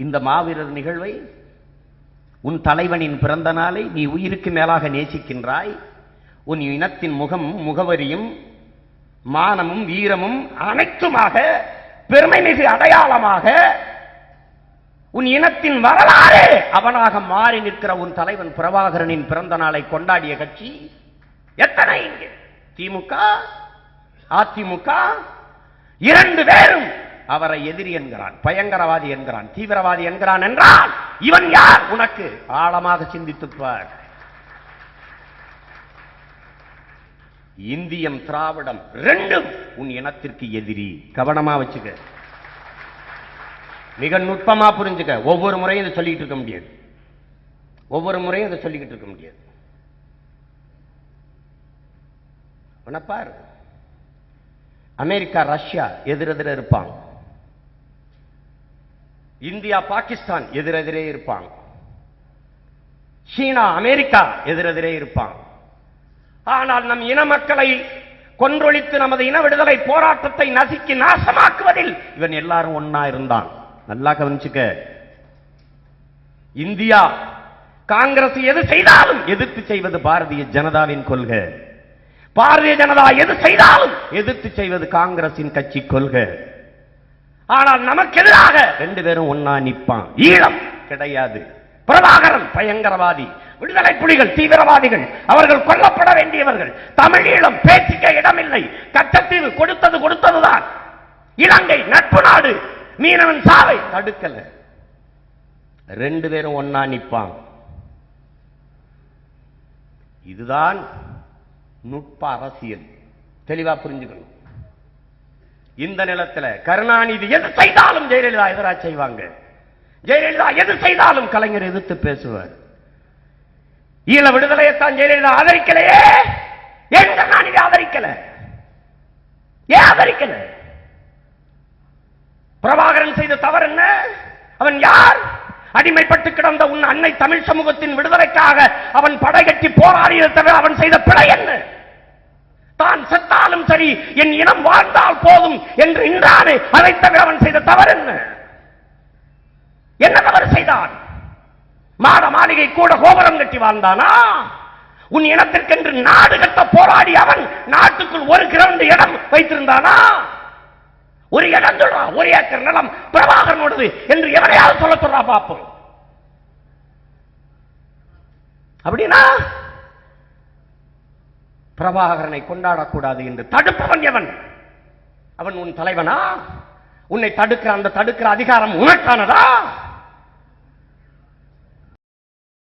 இந்த மாவீரர் நிகழ்வை உன் தலைவனின் பிறந்த நாளை நீ உயிருக்கு மேலாக நேசிக்கின்றாய். உன் இனத்தின் முகம் முகவரியும் மானமும் வீரமும் அனைத்துமாக பெருமை மிகு அடையாளமாக உன் இனத்தின் வரலாறு அவனாக மாறி நிற்கிற உன் தலைவன் பிரபாகரனின் பிறந்த நாளை கொண்டாடிய கட்சி எத்தனை இங்கே? திமுக அதிமுக இரண்டு பேரும் அவரை எதிரி என்கிறான் பயங்கரவாதி என்கிறான் தீவிரவாதி என்கிறான் என்றால் இவன் யார்? உனக்கு ஆழமாக சிந்தித்துப்பார் இந்தியம் திராவிடம் ரெண்டும் உன் இனத்திற்கு எதிரி. கவனமா வச்சுக்க. மிக நுட்பமா புரிஞ்சுக்க. ஒவ்வொரு முறையும் இதை சொல்லிக்கிட்டு இருக்க முடியாது. ஒவ்வொரு முறையும் இதை சொல்லிக்கிட்டு இருக்க முடியாது. உன்னை அமெரிக்கா ரஷ்யா எதிரெதிர இருப்பாங்க. இந்தியா பாகிஸ்தான் எதிரெதிரே இருப்பாங்க. சீனா அமெரிக்கா எதிரெதிரே இருப்பாங்க. ஆனால் நம் இன மக்களை கொன்றொழித்து நமது இன விடுதலை போராட்டத்தை நசுக்கி நாசமாக்குவதில் இவன் எல்லாரும் ஒன்னா இருந்தான். நல்லா கவனிச்சுக்க. இந்தியா காங்கிரஸ் எது செய்தாலும் எதிர்த்து செய்வது பாரதிய ஜனதாவின் கொள்கை. பாரதிய ஜனதா எது செய்தாலும் எதிர்த்து செய்வது காங்கிரசின் கட்சி கொள்கை. ஆனால் நமக்கு எதிராக ரெண்டு பேரும் ஒன்னா நிப்பான். ஈழம். கிடையாது. பிரபாகரன் பயங்கரவாதி விடுதலை புலிகள் தீவிரவாதிகள் அவர்கள் கொல்லப்பட வேண்டியவர்கள். தமிழ் ஈழம் பேச்சுக்க இடமில்லை. கச்சத்தீவு கொடுத்தது கொடுத்ததுதான். இலங்கை நட்பு நாடு மீனவன் சாவை தடுக்கல. ரெண்டு பேரும் ஒன்னா நிப்பான். இதுதான் நுட்ப அரசியல். தெளிவா புரிஞ்சுக்கணும். இந்த நிலத்தில் கருணாநிதி எது செய்தாலும் ஜெயலலிதா எதிரா செய்வாங்க? ஜெயலலிதா எது செய்தாலும் கலைஞர் எதிர்த்து பேசுவார். ஈழ விடுதலையைத்தான் ஜெயலலிதா ஆதரிக்கலையே. ஏன் கருணாநிதி ஆதரிக்கல? ஏன் ஆதரிக்கல? பிரபாகரன் செய்த தவறு என்ன? அவன் யார்? அடிமைப்பட்டு கிடந்த உன் அன்னை தமிழ் சமூகத்தின் விடுதலைக்காக அவன் படை கட்டி போராடியதை தவிர அவன் செய்த பிழை என்ன? தான் சரி என் இனம் வாழ்ந்தால் போதும் என்று இன்றானே அதை தவிர அவன் செய்த தவறு என்ன? என்ன தவறு செய்தான்? மாட மாளிகை கூட கோபுரம் கட்டி வாழ்ந்தானா? உன் இனத்திற்கென்று நாடு கட்ட போராடி அவன் நாட்டுக்குள் ஒரு கிரவுண்ட் இடம் வைத்திருந்தானா? ஒரு இடம் சொல்றான் ஒரு ஏக்கர் நிலம் பிரபாகரனோடது என்று எவனையாவது சொல்ல சொல்றா பார்ப்போம் அப்படின்னா பிரபாகரனை கொண்டாடக்கூடாது என்று தடுப்பவன் எவன்? அவன் உன் தலைவனா? உன்னை தடுக்கிற அந்த தடுக்கிற அதிகாரம் உனக்கானதா?